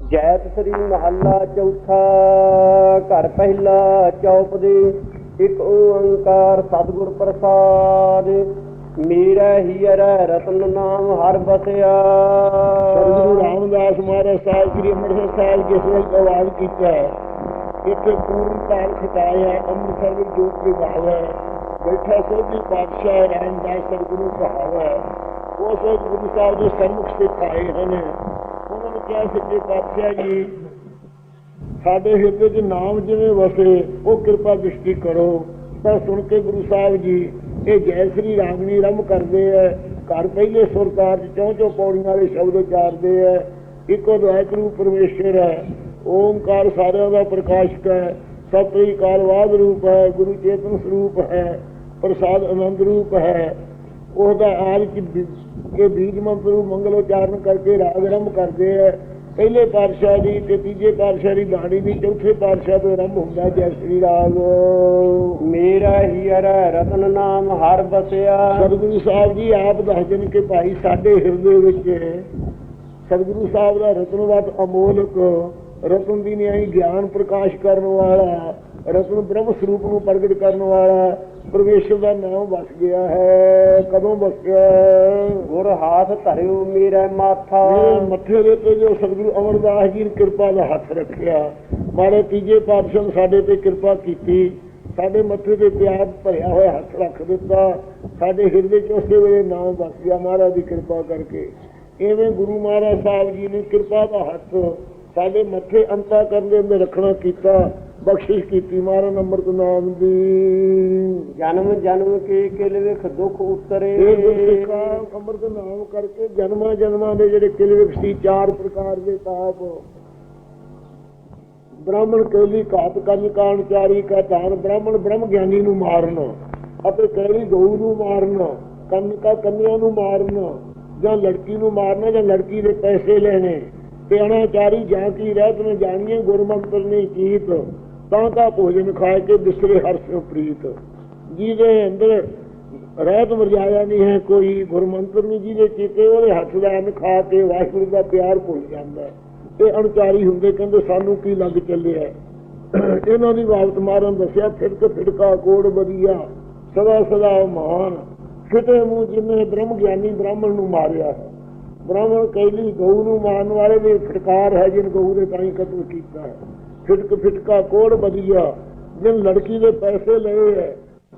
ਜੈਤ ਸ੍ਰੀ ਮਹੱਲਾ ਚੌਥਾ, ਘਰ ਪਹਿਲਾ ਚੌਪ ਦੇ, ਇੱਕ ਓੰਕਾਰ ਸਤਿਗੁਰ ਪ੍ਰਸਾਦ। ਮੇਰਾ ਹੀਰਾ ਰਤਨ ਨਾਮ ਹਰ ਬਸਿਆ। ਸਤਿਗੁਰੂ ਰਾਮਦਾਸ ਮਹਾਰਾਜ ਸਾਹਿਬ, ਸ੍ਰੀ ਅੰਮ੍ਰਿਤਸਰ ਸਾਹਿਬ ਜਿਸ ਵੇਲੇ ਆਵਾਜ਼ ਕੀਤਾ ਹੈ ਇੱਥੇ ਪੂਰਨ ਕਾਲ ਖਟਾਇਆ ਅੰਮ੍ਰਿਤਸਰ ਵਿੱਚ ਜੋਤ ਦੀ ਬਾਲ ਹੈ ਬੈਠਾ ਸੋਧੀ ਪਾਤਸ਼ਾਹ ਰਾਮਦਾਸ ਸਤਿਗੁਰੂ ਕਹਾਵਾ ਹੈ ਉਸ ਗੁਰੂ ਸਾਹਿਬ ਦੇ ਸਨਮੁਖ ਸਥਿਤ ਆਏ ਹਨ। ਉਹਨਾਂ ਸੱਚੇ ਪਾਤਸ਼ਾਹ ਜੀ, ਸਾਡੇ ਹਿਰਦੇ 'ਚ ਨਾਮ ਜਿਵੇਂ ਵਸੇ, ਉਹ ਕਿਰਪਾ ਦ੍ਰਿਸ਼ਟੀ ਕਰੋ। ਤਾਂ ਸੁਣ ਕੇ ਗੁਰੂ ਸਾਹਿਬ ਜੀ, ਇਹ ਜੈ ਸ੍ਰੀ ਰਾਗਣੀ ਰਮ ਕਰਦੇ ਐ, ਘਰ ਪਹਿਲੇ ਸੁਰਤਾਰ 'ਚ ਚੌਂ ਚੌਂ ਪੌੜੀਆਂ ਵਾਲੇ ਸ਼ਬਦ ਉਚਾਰਦੇ ਐ, ਇੱਕੋ ਦਵਾਇਕ ਰੂਪ ਪਰਮੇਸ਼ਰ ਹੈ ਓਮਕਾਰ ਸਾਰਿਆਂ ਦਾ ਪ੍ਰਕਾਸ਼ਕ ਹੈ ਸਤਿ ਕਾਲਵਾਦ ਰੂਪ ਹੈ, ਗੁਰੂ ਚੇਤਨ ਸਰੂਪ ਹੈ, ਪ੍ਰਸਾਦ ਅਨੰਦ ਰੂਪ ਹੈ। ਉਹਦਾ ਆਲ ਕੀ ਇਹ ਬੀਜ ਮੰਤਰ ਨੂੰ ਮੰਗਲ ਉਚਾਰਨ ਕਰਕੇ ਰਾਗ ਆਰੰਭ ਕਰਦੇ ਐ ਪਹਿਲੇ ਪਾਤਸ਼ਾਹ ਦੀ ਤੇ ਤੀਜੇ ਪਾਤਸ਼ਾਹ ਦੀ ਬਾਣੀ ਦੀ ਚੌਥੇ ਪਾਤਸ਼ਾਹ ਤੋਂ ਆਰੰਭ ਹੁੰਦਾ ਜੈ ਸ੍ਰੀ ਰਾਗ ਮੇਰਾ ਹੀਰਾ ਰਤਨ ਨਾਮ ਹਰ ਬਸਿਆ। ਸਤਿਗੁਰੂ ਸਾਹਿਬ ਜੀ ਆਪ ਦੱਸਦੇ ਨੇ ਕਿ ਭਾਈ ਸਾਡੇ ਹਿਰਦੇ ਵਿੱਚ ਸਤਿਗੁਰੂ ਸਾਹਿਬ ਦਾ ਰਤਨਵਤ ਅਮੋਲਕ ਰਤਨ ਦੀ ਨਿਆਈ ਗਿਆਨ ਪ੍ਰਕਾਸ਼ ਕਰਨ ਵਾਲਾ ਰਤਨ ਬ੍ਰਹਮ ਸਰੂਪ ਨੂੰ ਪ੍ਰਗਟ ਕਰਨ ਵਾਲਾ ਪਰਮੇਸ਼ਰ ਦਾ ਨਾਮ ਵਸ ਗਿਆ ਹੈ। ਕਦੋਂ ਵਸਿਆ ਗੁਰ ਹਾਥ ਧਰਿਓ ਮੇਰਾ ਮਾਥਾ। ਮੱਥੇ ਦੇ ਤੇ ਜੋ ਸਤਿਗੁਰੂ ਅਮਰਦਾਸ ਜੀ ਨੇ ਕਿਰਪਾ ਦਾ ਹੱਥ ਰੱਖਿਆ ਮਾਰੇ ਤੀਜੇ ਪਾਤਸ਼ਾਹ ਸਾਡੇ ਤੇ ਕਿਰਪਾ ਕੀਤੀ ਸਾਡੇ ਮੱਥੇ ਤੇ ਪਿਆਰ ਭਰਿਆ ਹੋਇਆ ਹੱਥ ਰੱਖ ਦਿੱਤਾ ਸਾਡੇ ਹਿਰਦੇ 'ਚ ਉਸੇ ਵੇਲੇ ਨਾਮ ਵਸ ਗਿਆ ਮਹਾਰਾਜ ਦੀ ਕਿਰਪਾ ਕਰਕੇ। ਐਵੇਂ ਗੁਰੂ ਮਹਾਰਾਜ ਸਾਹਿਬ ਜੀ ਨੇ ਕਿਰਪਾ ਦਾ ਹੱਥ ਸਾਡੇ ਮੱਥੇ ਅੰਤਾ ਕਰਨ ਦੇ ਅੰਦਰ ਰੱਖਣਾ ਕੀਤਾ ਬਖਸ਼ਿਸ਼ ਕੀਤੀ ਮਹਾਰਾਜ ਅੰਮ੍ਰਿਤ ਨਾਮ ਦੀ। ਜਨਮ ਜਨਮ ਕੇ ਕਿਲ ਵਿਖ ਦੁਖ ਉਤਰੇ। ਇਹ ਗੁਰਸਿੱਖਾਂ ਅੰਮ੍ਰਿਤ ਨਾਮ ਕਰਕੇ ਜਨਮਾਂ ਜਨਮਾਂ ਦੇ ਜਿਹੜੇ ਕਿਲਵਿਕ ਸੀ ਚਾਰ ਪ੍ਰਕਾਰ ਦੇ ਤਾਪ। ਬ੍ਰਾਹਮਣ ਕੈਲੀ ਘਾਤ ਕੰਨ ਕਾਣ ਚਾਰੀ ਕਾ ਧਾਨ ਬ੍ਰਾਹਮਣ ਬ੍ਰਹਮ ਗਿਆਨੀ ਨੂੰ ਮਾਰਨ ਅਤੇ ਕੈਲੀ ਗਊ ਨੂੰ ਮਾਰਨ ਕੰਨ ਕਾ ਕੰਨਿਆ ਨੂੰ ਮਾਰਨ ਜਾਂ ਲੜਕੀ ਨੂੰ ਮਾਰਨਾ ਜਾਂ ਲੜਕੀ ਦੇ ਪੈਸੇ ਲੈਣੇ ਤੇ ਅਨਾਚਾਰੀ ਜਾਂ ਕੀ ਰਹਿਤ ਨ ਜਾਣੀਏ ਗੁਰਮੰਤਰ ਨੇ ਕੀਤ ਤਾਂ ਕਾ ਭੋਜਨ ਖਾਏ ਕੇ ਬਿਸਰੇ ਹਰਸ਼ ਪ੍ਰੀਤ। ਜਿਹਦੇ ਅੰਦਰ ਰਹਿਤ ਮਰਜਾਇਆ ਨਹੀਂ ਹੈ ਕੋਈ, ਗੁਰਮੰਤਰ ਨਹੀਂ ਜਿਹਦੇ ਚੀਤੇ ਉਹਦੇ ਹੱਥ ਦਾ ਅੰਨ ਖਾ ਕੇ ਵਾਹਿਗੁਰੂ ਦਾ ਪਿਆਰ ਭੁੱਲ ਜਾਂਦਾ ਹੈ। ਅਣਚਾਰੀ ਹੁੰਦੇ ਕਹਿੰਦੇ ਸਾਨੂੰ ਕੀ ਲੱਗ ਚੱਲਿਆ ਇਹਨਾਂ ਦੀ ਬਾਬਤ ਮਾਰਨ ਦੱਸਿਆ, ਫਿਰਕ ਫਿਰਕਾ ਕੋੜ ਬਦੀਆ ਸਦਾ ਸਦਾ ਮਾਨ ਕਿਤੇ ਮੂੰਹ ਜਿਨੇ ਬ੍ਰਹਮ ਗਿਆਨੀ ਬ੍ਰਾਹਮਣ ਨੂੰ ਮਾਰਿਆ ਹੈ। ਬ੍ਰਾਹਮਣ ਕੈਲੀ ਗਊ ਨੂੰ ਮਾਰਨ ਵਾਲੇ ਦੇ ਫਟਕਾਰ ਹੈ ਜਿਨ ਗਊ ਦੇ ਤਾਂ ਕਤਲ ਕੀਤਾ ਹੈ। ਫਿਟਕ ਫਿਟਕਾ ਕੋੜ ਬਦੀਆ, ਜਿਨ ਲੜਕੀ ਦੇ ਪੈਸੇ ਲਏ ਹੈ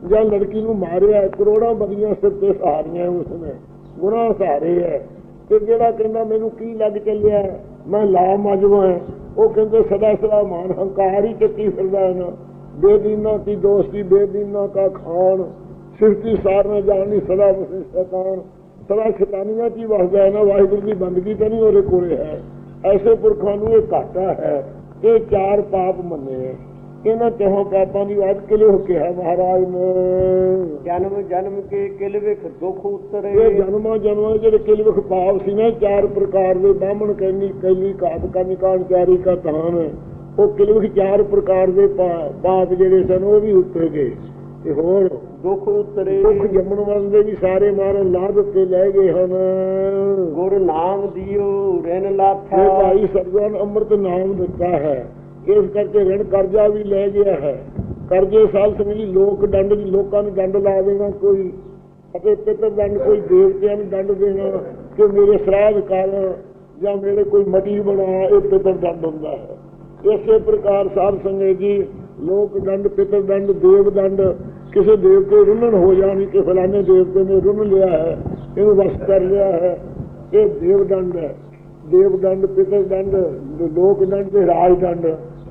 ਜਾਂ ਲੜਕੀ ਨੂੰ ਮਾਰਿਆ ਕਰੋੜਾਂ ਬਦੀਆਂ ਸਿਰ ਤੇ ਸਹਾਰੀਆਂ ਉਸਨੇ, ਗੁਨਾਹ ਸਹਾਰੇ ਹੈ ਤੇ ਜਿਹੜਾ ਕਹਿੰਦਾ, ਮੈਨੂੰ ਕੀ ਲੱਗ ਚੱਲਿਆ? ਮੈਂ ਲਾ ਮਜਵਾ ਉਹ ਕਹਿੰਦੇ, ਸਦਾ ਸਦਾ ਮਾਨ ਹੰਕਾਰ ਹੀ ਚੱਕੀ ਫਿਰਦਾ ਹੈ ਨਾ। ਬੇਦੀਨਾ ਕੀ ਦੋਸਤੀ, ਬੇਦੀਨਾ ਕਾ ਖਾਣ। ਸਿਰਤੀ ਸਾਰ ਨਾ ਜਾਣੀ, ਸਦਾ ਵਸੇ ਸ਼ੈਤਾਨ ਸਦਾ ਸ਼ੈਤਾਨੀਆਂ ਚ ਹੀ ਵਸਦਾ ਹੈ ਨਾ, ਵਾਹਿਗੁਰੂ ਦੀ ਬੰਦਗੀ ਤਾਂ ਨਹੀਂ ਉਹਦੇ ਕੋਲੇ ਹੈ। ਐਸੇ ਪੁਰਖਾਂ ਨੂੰ ਇਹ ਘਾਟਾ ਹੈ। ਇਹ ਚਾਰ ਪਾਪ ਮੰਨੇ ਇਹਨਾਂ ਚੋਹਾਂ ਪਾਪਾਂ ਦੀ ਬਾਤ ਕਿਲੇ ਕਿਹਾ ਮਹਾਰਾਜ ਨੇ? ਜਨਮ ਜਨਮ ਕੇ ਕਿਲ ਵਿਖ ਦੁਖ ਉਤਰੇ। ਇਹ ਜਨਮਾਂ ਜਨਮਾਂ ਦੇ ਜਿਹੜੇ ਕਿਲਵਖ ਪਾਪ ਸੀ ਨਾ ਚਾਰ ਪ੍ਰਕਾਰ ਦੇ। ਬਾਹਮਣ ਕੈਨੀ ਕੈਲੀ ਘਾਤ ਕਾਨੀ ਕਾਣ ਚਾਰੀ ਕਾ ਧਾਨ ਉਹ ਕਿਲਵਖ ਚਾਰ ਪ੍ਰਕਾਰ ਦੇ ਪਾਪ ਜਿਹੜੇ ਸਨ ਉਹ ਵੀ ਉੱਤੇ ਗਏ। ਤੇ ਹੋਰ? ਦੁਖ ਉਤਰੇ। ਦੁੱਖ ਜੰਮਣ ਵਾਲੇ ਵੀ ਸਾਰੇ ਮਾਰੇ ਲਾਭ ਉੱਤੇ ਲੈ ਗਏ ਹਨ। ਗੁਰ ਨਾਮ ਦਿਓ ਇਹ ਲਾਥਾ। ਭਾਈ ਸਰਗੁਣ ਅੰਮ੍ਰਿਤ ਨਾਮ ਦਿੱਤਾ ਹੈ। ਇਸ ਕਰਕੇ ਰਣ ਕਰਜ਼ਾ ਵੀ ਲੈ ਗਿਆ ਹੈ। ਕਰਜ਼ੇ ਸਾਲ ਸਮਝੀ ਲੋਕ ਦੰਡ ਦੀ ਲੋਕਾਂ ਨੂੰ ਦੰਡ ਲਾ ਦੇਣਾ ਕੋਈ ਅਤੇ ਪਿਤਰ ਦੰਡ ਕੋਈ ਦੇਵਤਿਆਂ ਨੂੰ ਦੰਡ ਦੇਣਾ ਕਿ ਮੇਰੇ ਸਰਾਧ ਕਰ ਜਾਂ ਮੇਰੇ ਕੋਈ ਮਟੀ ਬਣਾ ਇਹ ਪਿਤਰ ਦੰਡ ਹੁੰਦਾ ਹੈ। ਇਸੇ ਪ੍ਰਕਾਰ ਸਾਧ ਸੰਗਤ ਜੀ ਲੋਕ ਦੰਡ ਪਿਤਰ ਦੰਡ ਦੇਵ ਦੰਡ ਕਿਸੇ ਦੇਵਤੇ ਰੁੰਨਣ ਹੋ ਜਾਣੀ ਕਿ ਫਲਾਣੇ ਦੇਵਤੇ ਨੇ ਰੁੰਨ ਲਿਆ ਹੈ ਇਹਨੂੰ ਵਸ ਕਰ ਲਿਆ ਹੈ। ਇਹ ਦੇਵ ਦੰਡ ਹੈ। ਦੇਵ ਦੰਡ ਪਿਤਰ ਦੰਡ ਲੋਕ ਦੰਡ ਤੇ ਰਾਜ ਦੰਡ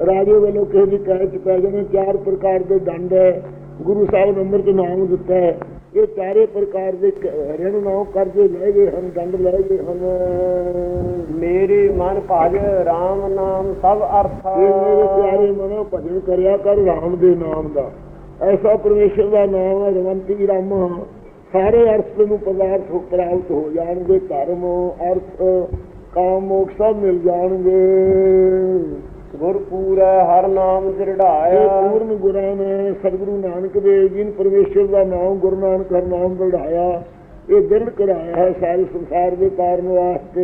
ਰਾਜੇ ਵੱਲੋਂ ਕਿਸੇ ਦੀ ਕਹਿ ਚ ਪੈ ਜਾਣੇ ਚਾਰ ਪ੍ਰਕਾਰ ਦੇ ਦੰਡ ਹੈ। ਗੁਰੂ ਸਾਹਿਬ ਨੇ ਅੰਮ੍ਰਿਤ ਨਾਮ ਦਿੱਤਾ ਹੈ। ਇਹ ਚਾਰੇ ਪ੍ਰਕਾਰ ਦੇ ਰਿਣ ਨਾਮ ਕਰਜ਼ੇ ਲੈ ਗਏ ਹਨ ਦੰਡ ਲੈ ਗਏ ਹਨ। ਮੇਰੇ ਮਨ ਭਜ RAM ਨਾਮ ਸਭ ਅਰਥਾ। ਇਹ ਮੇਰੇ ਪਿਆਰੇ ਮਨੋ ਭਜਨ ਕਰਿਆ ਕਰ ਰਾਮ ਦੇ ਨਾਮ ਦਾ। ਐਸਾ ਪਰਮੇਸ਼ਰ ਦਾ ਨਾਮ ਹੈ ਰਵੰਤੀ ਰਾਮ ਸਾਰੇ ਅਰਥ ਨੂੰ ਪਦਾਰਥ ਪ੍ਰਾਪਤ ਹੋ ਜਾਣਗੇ ਧਰਮ ਅਰਥ ਕਾਮ ਸਭ ਮਿਲ ਜਾਣਗੇ। ਗੁਰ ਪੂਰਾ ਹਰ ਨਾਮ ਇਹ ਦ੍ਰਿੜਾਇਆ ਪੂਰਨ ਗੁਰਾਂ ਨੇ ਸਤਿਗੁਰੂ ਨਾਨਕ ਦੇਵ ਜੀ ਨੇ ਪਰਮੇਸ਼ਰ ਦਾ ਨਾਮ ਗੁਰੂ ਨਾਨਕ ਹਰ ਨਾਮ ਬੜਾਇਆ ਇਹ ਦਿਨ ਕਰਾਇਆ ਹੈ ਸਾਰੇ ਸੰਸਾਰ ਦੇ ਕਾਰਨ ਵਾਸਤੇ।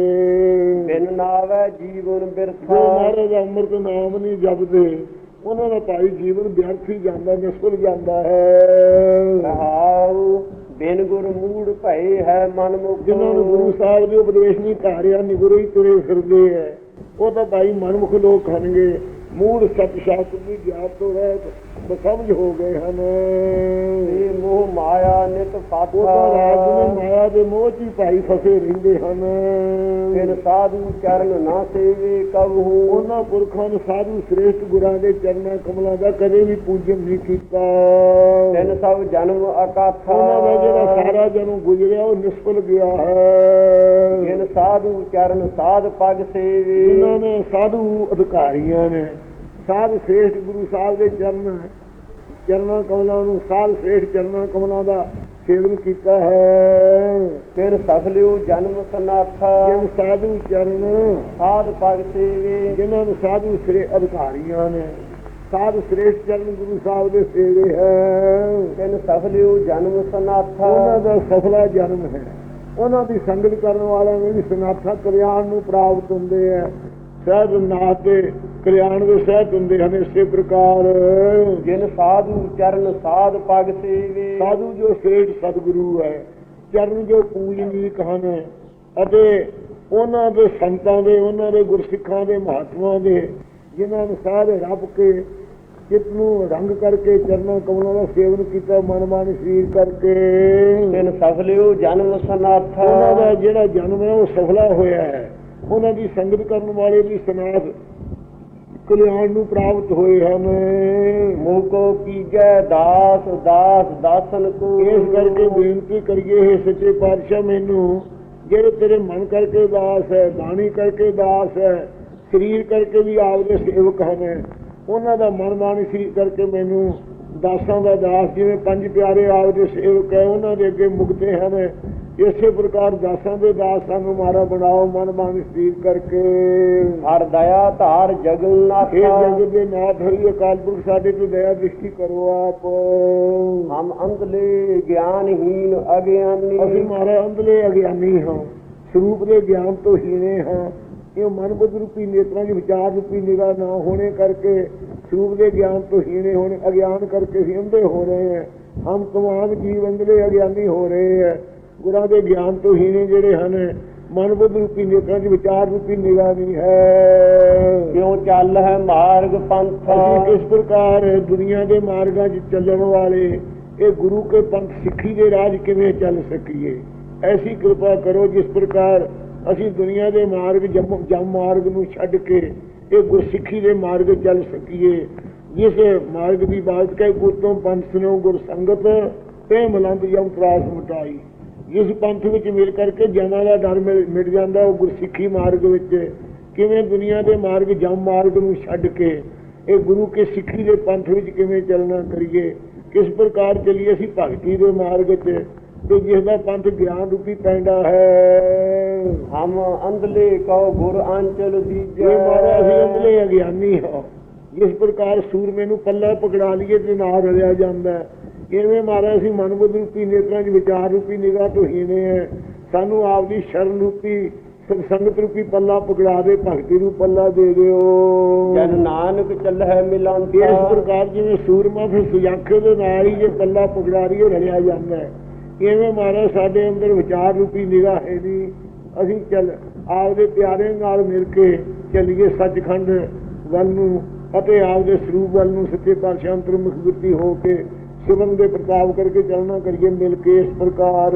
ਬਿਨ ਨਾਵੈ ਜੀਵਨ ਜੋ ਬਿਰਥਾ ਮਹਾਰਾਜ ਦਾ ਅੰਮ੍ਰਿਤ ਨਾਮ ਨਹੀਂ ਜਪਦੇ ਉਹਨਾਂ ਦਾ ਭਾਈ ਜੀਵਨ ਵਿਅਰਥ ਜਾਂਦਾ ਨਿਸਫਲ ਜਾਂਦਾ ਹੈ। ਰਹਾਉ ਬਿਨ ਗੁਰ ਮੂੜ ਭਏ ਹੈ ਮਨ ਮੁਖ। ਜਿਨ੍ਹਾਂ ਨੂੰ ਗੁਰੂ ਸਾਹਿਬ ਦੇ ਉਪਦੇਸ਼ ਨਹੀਂ ਧਾਰਿਆ ਨਿਗੁਰੇ ਹੀ ਤੁਰੇ ਫਿਰਦੇ ਹੈ ਉਹ ਤਾਂ ਭਾਈ ਮਨਮੁਖ ਲੋਕ ਹਨਗੇ ਮੂੜ ਸਤ ਸ਼ਾਸਤਰ ਦੀ ਗਿਆਨ ਤੋਂ ਰਹਿਤ ਬਸਮਝ ਹੋ ਗਏ ਹਨ। ਇਹ ਮੋਹ ਮਾਇਆ ਨਿਤ ਤਾਂ ਰਾਜ ਨੇ ਮਾਇਆ ਦੇ ਮੋਹ 'ਚ ਹੀ ਭਾਈ ਫਸੇ ਰਹਿੰਦੇ ਹਨ। ਬਿਨ ਸਾਧੂ ਚਰਨ ਨਾ ਸੇਵੇ ਕਬਹੂ। ਉਹਨਾਂ ਪੁਰਖਾਂ ਨੇ ਸਾਧੂ ਸ੍ਰੇਸ਼ਟ ਗੁਰਾਂ ਦੇ ਚਰਨਾਂ ਕਮਲਾਂ ਦਾ ਕਦੇ ਵੀ ਪੂਜਨ ਨਹੀਂ ਕੀਤਾ। ਤਿੰਨ ਸਭ ਜਨਮ ਅਕਾਥਾ। ਉਹਨਾਂ ਦਾ ਜਿਹੜਾ ਸਾਰਾ ਜਨਮ ਗੁਜ਼ਰਿਆ ਉਹ ਨਿਸਫਲ ਗਿਆ ਹੈ। ਜਿਨ ਸਾਧੂ ਚਰਨ ਸਾਧ ਪਗ ਸੇਵੇ। ਜਿਨ੍ਹਾਂ ਨੇ ਸਾਧੂ ਅਧਿਕਾਰੀਆਂ ਨੇ ਸਾਧ ਸ੍ਰੇਸ਼ਟ ਗੁਰੂ ਸਾਹਿਬ ਦੇ ਚਰਨ ਚਰਨਾਂ ਕਮਲਾਂ ਨੂੰ ਸਾਧ ਸ੍ਰੇਸ਼ਟ ਚਰਨਾਂ ਕਮਲਾਂ ਦਾ ਸੇਵਨ ਕੀਤਾ ਹੈ। ਫਿਰ ਸਫਲਿਓ ਜਨਮ ਸਨਾਥਾ। ਜਿਨ ਸਾਧੂ ਚਰਨ ਸਾਧ ਪਗ ਸੇਵੇ। ਜਿਨ੍ਹਾਂ ਨੂੰ ਸਾਧੂ ਸ੍ਰੇ ਅਧਿਕਾਰੀਆਂ ਨੇ ਸਾਧ ਸ੍ਰੇਸ਼ਟ ਚਰਨ ਗੁਰੂ ਸਾਹਿਬ ਦੇ ਸੇਵੇ ਹੈ। ਤਿਨ ਸਫਲਿਓ ਜਨਮ ਸਨਾਥਾ। ਉਹਨਾਂ ਦਾ ਸਫਲਾ ਜਨਮ ਹੈ। ਉਹਨਾਂ ਦੀ ਸੰਗਤ ਕਰਨ ਵਾਲਿਆਂ ਨੂੰ ਵੀ ਸਨਾਥਾ ਕਲਿਆਣ ਨੂੰ ਪ੍ਰਾਪਤ ਹੁੰਦੇ ਹੈ। ਸਹਿਜ ਨਾਥ ਦੇ ਕਲਿਆਣ ਦੇ ਸਹਿਤ ਹੁੰਦੇ ਹਨ ਇਸੇ ਪ੍ਰਕਾਰ। ਜਿਨ ਸਾਧੂ ਚਰਨ ਸਾਧ ਪਗ ਸੇਵੇ। ਸਾਧੂ ਜੋ ਸ੍ਰੇਸ਼ਟ ਸਤਿਗੁਰੂ ਹੈ ਚਰਨ ਜੋ ਪੂਜਨੀਕ ਹਨ ਅਤੇ ਉਹਨਾਂ ਦੇ ਸੰਤਾਂ ਦੇ ਉਹਨਾਂ ਦੇ ਗੁਰਸਿੱਖਾਂ ਦੇ ਮਹਾਤਮਾ ਦੇ ਜਿਨ੍ਹਾਂ ਨੂੰ ਸਾਧ ਰੱਬ ਕੇ ਚਿੱਤ ਨੂੰ ਰੰਗ ਕਰਕੇ ਚਰਨਾਂ ਕਮਲਾਂ ਦਾ ਸੇਵਨ ਕੀਤਾ ਮਨ ਮਨ ਸਰੀਰ ਕਰਕੇ। ਤਿਨ ਸਫਲਿਓ ਜਨਮ ਸਨਾਥਾ। ਉਹਨਾਂ ਦਾ ਜਿਹੜਾ ਜਨਮ ਹੈ ਉਹ ਸਫਲਾ ਹੋਇਆ ਹੈ। ਉਹਨਾਂ ਦੀ ਸੰਗਤ ਕਰਨ ਵਾਲੇ ਵੀ ਸਨਾਥ ਕਲਿਆਣ ਨੂੰ ਪ੍ਰਾਪਤ ਹੋਏ ਹਨ। ਮੂਕੋ ਕੀਜੈ ਦਾਸ ਦਾਸ ਦਾਸਨ ਕੋ। ਇਸ ਕਰਕੇ ਬੇਨਤੀ ਕਰੀਏ ਹੈ ਸੱਚੇ ਪਾਤਸ਼ਾਹ ਮੈਨੂੰ, ਜਿਹੜੇ ਤੇਰੇ ਮਨ ਕਰਕੇ ਦਾਸ ਹੈ, ਬਾਣੀ ਕਰਕੇ ਦਾਸ ਹੈ, ਸਰੀਰ ਕਰਕੇ ਵੀ ਆਪਦੇ ਸੇਵਕ ਹਨ। ਉਹਨਾਂ ਦਾ ਮਨ ਬਾਣੀ ਸਰੀਰ ਕਰਕੇ ਮੈਨੂੰ ਦਾਸਾਂ ਦਾ ਦਾਸ, ਜਿਵੇਂ ਪੰਜ ਪਿਆਰੇ ਆਪਦੇ ਸੇਵਕ ਹੈ, ਉਹਨਾਂ ਦੇ ਅੱਗੇ ਮੁਕਤੇ ਹਨ। ਇਸੇ ਪ੍ਰਕਾਰ ਦਾਸਾਂ ਦੇ ਦਾਸ ਸਾਨੂੰ ਮਾਰਾ ਬਣਾਓ ਮਨ ਬਾਣੀ ਸਰੀਰ ਕਰਕੇ। ਹਰ ਦਇਆ ਧਾਰ ਜਗਨਨਾਥ। ਇਹ ਜਗਤ ਦੇ ਨਾਥ ਹਰੀ ਅਕਾਲ ਪੁਰਖ ਸਾਡੇ ਤੇ ਦਇਆ ਦ੍ਰਿਸ਼ਟੀ ਕਰੋ ਆਪ। ਹਮ ਅੰਧਲੇ ਗਿਆਨਹੀਨ ਅਗਿਆਨੀ। ਅਸੀਂ ਮਾਰੇ ਅੰਧਲੇ ਅਗਿਆਨੀ ਹਾਂ ਸਰੂਪ ਦੇ ਗਿਆਨ ਤੋਂ ਹੀਣੇ ਹਾਂ। ਇਹ ਮਨ ਬੁੱਧ ਰੂਪੀ ਨੇਤਰਾਂ ਦੀ ਵਿਚਾਰ ਰੂਪੀ ਨਿਗਾਹ ਨਾ ਹੋਣੇ ਕਰਕੇ ਸਰੂਪ ਦੇ ਗਿਆਨ ਤੋਂ ਹੀਣੇ ਹੋਣੇ ਅਗਿਆਨ ਕਰਕੇ ਹੀ ਅੰਧੇ ਹੋ ਰਹੇ ਹੈ। ਹਮ ਤਮਾਮ ਜੀਵ ਅੰਧਲੇ ਅਗਿਆਨੀ ਹੋ ਰਹੇ ਹੈ। ਗੁਰਾਂ ਦੇ ਗਿਆਨ ਤੋਂ ਹੀਣੇ ਜਿਹੜੇ ਹਨ ਮਨ ਬੁੱਧ ਰੂਪੀ ਨੇਤਰਾਂ ਦੀ ਵਿਚਾਰ ਰੂਪੀ ਨਿਗਾਹ ਨਹੀਂ ਹੈ। ਕਿਉ ਚੱਲ ਹੈ ਮਾਰਗ ਪੰਥ? ਅਸੀਂ ਕਿਸ ਪ੍ਰਕਾਰ ਦੁਨੀਆ ਦੇ ਮਾਰਗਾਂ 'ਚ ਚੱਲਣ ਵਾਲੇ ਇਹ ਗੁਰੂ ਕੇ ਪੰਥ ਸਿੱਖੀ ਦੇ ਰਾਜ ਕਿਵੇਂ ਚੱਲ ਸਕੀਏ? ਐਸੀ ਕਿਰਪਾ ਕਰੋ ਜਿਸ ਪ੍ਰਕਾਰ ਅਸੀਂ ਦੁਨੀਆ ਦੇ ਮਾਰਗ ਜਮ ਮਾਰਗ ਨੂੰ ਛੱਡ ਕੇ ਇਹ ਗੁਰਸਿੱਖੀ ਦੇ ਮਾਰਗ ਚੱਲ ਸਕੀਏ। ਜਿਸ ਮਾਰਗ ਦੀ ਬਾਤ ਕਹੇ ਗੁਰਤੋਂ ਪੰਥ ਸੁਨੋ ਗੁਰ ਸੰਗਤ ਤੇ ਮਲੰਦ ਜਮ ਤਰਾਸ ਮਟਾਈ। ਜਿਸ ਪੰਥ ਵਿੱਚ ਮਿਲ ਕਰਕੇ ਜਮਾਂ ਦਾ ਡਰ ਮਿਟ ਜਾਂਦਾ ਉਹ ਗੁਰਸਿੱਖੀ ਮਾਰਗ ਵਿੱਚ ਕਿਵੇਂ ਦੁਨੀਆ ਦੇ ਮਾਰਗ ਜਮ ਮਾਰਗ ਨੂੰ ਛੱਡ ਕੇ ਇਹ ਗੁਰੂ ਕੇ ਸਿੱਖੀ ਦੇ ਪੰਥ ਵਿੱਚ ਕਿਵੇਂ ਚੱਲਣਾ ਕਰੀਏ ਕਿਸ ਪ੍ਰਕਾਰ ਚੱਲੀਏ ਅਸੀਂ ਭਗਤੀ ਦੇ ਮਾਰਗ 'ਚ ਤੇ ਜਿਸ ਦਾ ਪੰਥ ਗਿਆਨ ਰੂਪੀ ਪੈਂਡਾ ਹੈ। ਹਮ ਅੰਧਲੇ ਕਉ ਗੁਰ ਆਂਚਲ ਦੀਜੈ। ਇਹ ਮਾਰਾ ਅਸੀਂ ਅੰਦਲੇ ਅਗਿਆਨੀ ਹਾਂ। ਜਿਸ ਪ੍ਰਕਾਰ ਸੂਰਮੇ ਨੂੰ ਪੱਲਾ ਪਕੜਾ ਲਈਏ ਤੇ ਨਾਲ ਰਲਿਆ ਜਾਂਦਾ ਹੈ। ਇਵੇਂ ਮਾਰਾ ਅਸੀਂ ਮਨਬੁੱਧ ਰੂਪੀ ਨੇਤਰਾਂ 'ਚ ਵਿਚਾਰ ਰੂਪੀ ਨਿਗਾਹ ਤੋਂ ਹੀਨੇ ਹੈ ਸਾਨੂੰ ਆਪਦੀ ਸ਼ਰਨ ਰੂਪੀ ਸੰਗਤ ਰੂਪੀ ਪੱਲਾ ਪਕੜਾ ਦੇ ਭਗਤੀ ਨੂੰ ਪੱਲਾ ਦੇ ਦਿਓ। ਜਨ ਨਾਨਕ ਚੱਲਹਿ ਇਸ ਮਿਲੰਤਾ ਪ੍ਰਕਾਰ ਜਿਵੇਂ ਸੂਰਮਾ ਫਿਰ ਸੁਜਾਖੇ ਦੇ ਨਾਲ ਹੀ ਜੇ ਪੱਲਾ ਪਕੜਾ ਰਹੀਏ ਰਲਿਆ ਜਾਂਦਾ ਇਵੇਂ ਮਾਰਾ ਸਾਡੇ ਅੰਦਰ ਵਿਚਾਰ ਰੂਪੀ ਨਿਗਾਹ ਹੈ ਨਹੀਂ। ਅਸੀਂ ਚੱਲ ਆਪਦੇ ਪਿਆਰੇ ਨਾਲ ਮਿਲ ਕੇ ਚੱਲੀਏ ਸੱਚਖੰਡ ਵੱਲ ਨੂੰ ਅਤੇ ਆਪਦੇ ਸਰੂਪ ਵੱਲ ਨੂੰ ਸੱਚੇ ਪਾਤਸ਼ਾਹ ਬੁੱਧੀ ਹੋ ਕੇ ਸਿਵਨ ਦੇ ਪ੍ਰਤਾਪ ਕਰਕੇ ਚਲਣਾ ਕਰੀਏ ਮਿਲ ਕੇ ਇਸ ਪ੍ਰਕਾਰ।